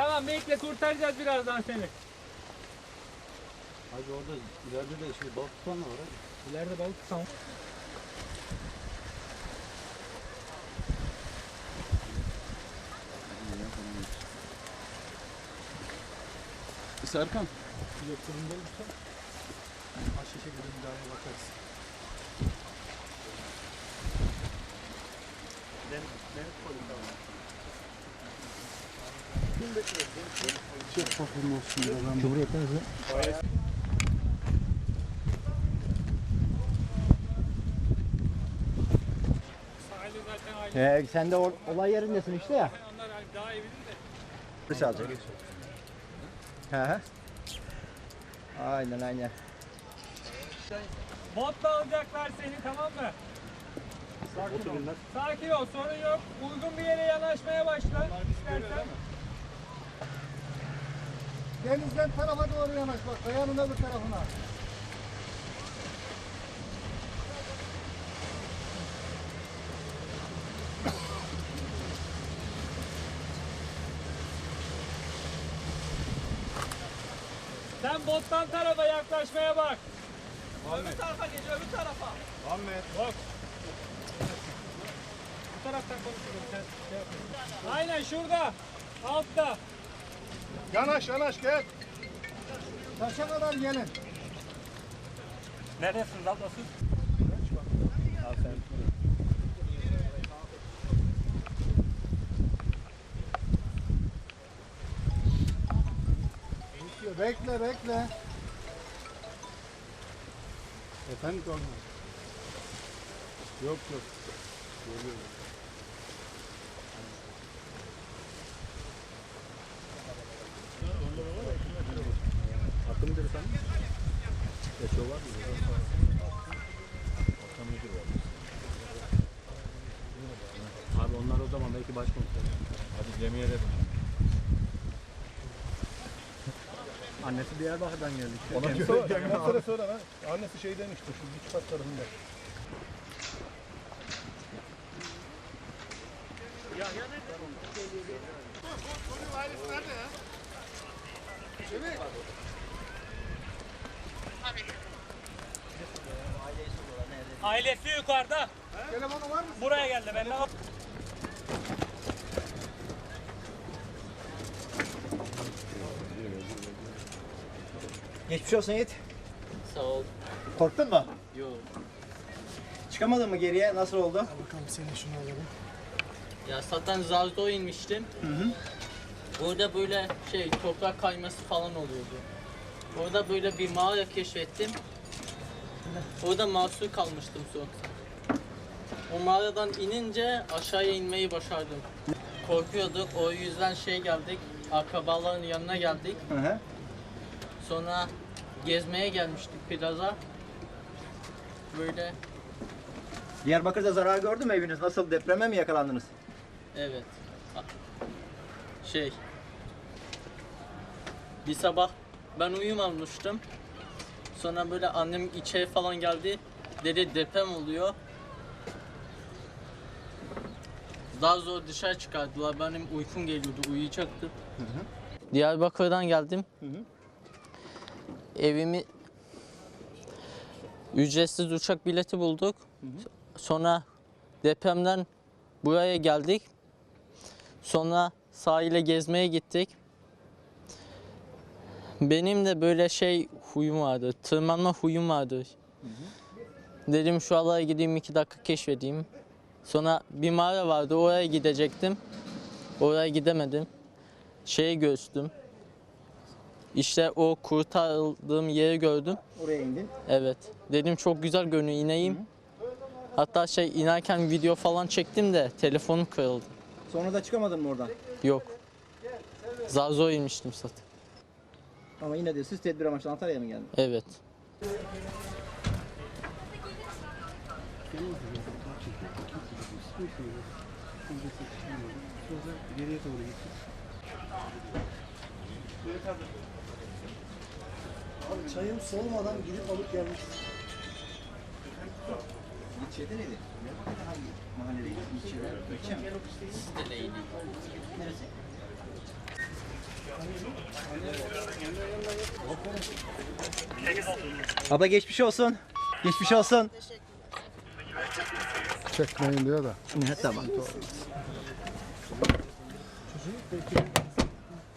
Tamam bekle kurtaracağız birazdan seni. Hacı orada ileride de şey balık tutan var. ha. İleride balık tutan. Serkan. Yoksulunda Çok bakım olsun ya. Ben Cumhuriyet'ten. Ee, sen de or- olay yerindesin işte ya. Onlar daha iyi bilir de. Dış alacak. He he. Aynen aynen. Botla alacaklar seni tamam mı? Sakin ol. Sakin ol sorun yok. Uygun bir yere yanaşmaya başla. İstersen. Denizden tarafa doğru yanaş bak. Kayanın öbür tarafına. Sen bottan tarafa yaklaşmaya bak. Öbür tarafa geç öbür tarafa. Ahmet. Bak. Bu taraftan konuşuyorum sen şey yapma. Aynen şurada. Altta. Yanaş yanaş gel. Taşa kadar gelin. Neredesin ablası? Bekle bekle. Efendim kanka. Yok yok. Geliyorum. Eşo var mı? Hakkı müdür var. Abi onlar o zaman belki başkomiser. Hadi gemiye de Annesi Diyarbakır'dan geldi. Ona göre Ondan sonra sonra lan. Annesi şey demişti şu güç kat tarafında. Ailesi yukarıda. Telefonu var mı? Buraya geldi. Ben de Geçmiş olsun Yiğit. Sağ ol. Korktun mu? Yok. Çıkamadın mı geriye? Nasıl oldu? Bakalım senin şunu alalım. Ya zaten Zarzo inmiştim. Orada böyle şey toprak kayması falan oluyordu. Orada böyle bir mağara keşfettim. Orada mahsur kalmıştım son. O mağaradan inince aşağıya inmeyi başardım. Korkuyorduk. O yüzden şey geldik. Akrabaların yanına geldik. Hı hı. Sonra gezmeye gelmiştik plaza. Böyle Diyarbakır'da zarar gördü mü eviniz? Nasıl? Depreme mi yakalandınız? Evet. Şey. Bir sabah ben uyumamıştım. Sonra böyle annem içeri falan geldi. Dedi deprem oluyor. Daha zor dışarı çıkardılar. Benim uykum geliyordu. Uyuyacaktım. Diyarbakır'dan geldim. Evimi ücretsiz uçak bileti bulduk. Sonra depremden buraya geldik. Sonra sahile gezmeye gittik. Benim de böyle şey huyum vardı. Tırmanma huyum vardı. Dedim şu alaya gideyim iki dakika keşfedeyim. Sonra bir mağara vardı oraya gidecektim. Oraya gidemedim. Şeyi göçtüm. İşte o kurtardığım yeri gördüm. Oraya indin. Evet. Dedim çok güzel görünüyor ineyim. Hatta şey inerken video falan çektim de telefonum kırıldı. Sonra da çıkamadın mı oradan? Yok. Zar zor inmiştim zaten. Ama yine de siz tedbir amaçlı Antalya'ya mı geldin? Evet. Geriye doğru gittik. Çayım soğumadan gidip alıp gelmiş. Yiğit şeyde neydi? Hangi mahallede? İlçe, ilçe mi? Siteleydi. Neresi? Abla geçmiş olsun. Geçmiş olsun. Çekmeyin diyor da. Ne tamam.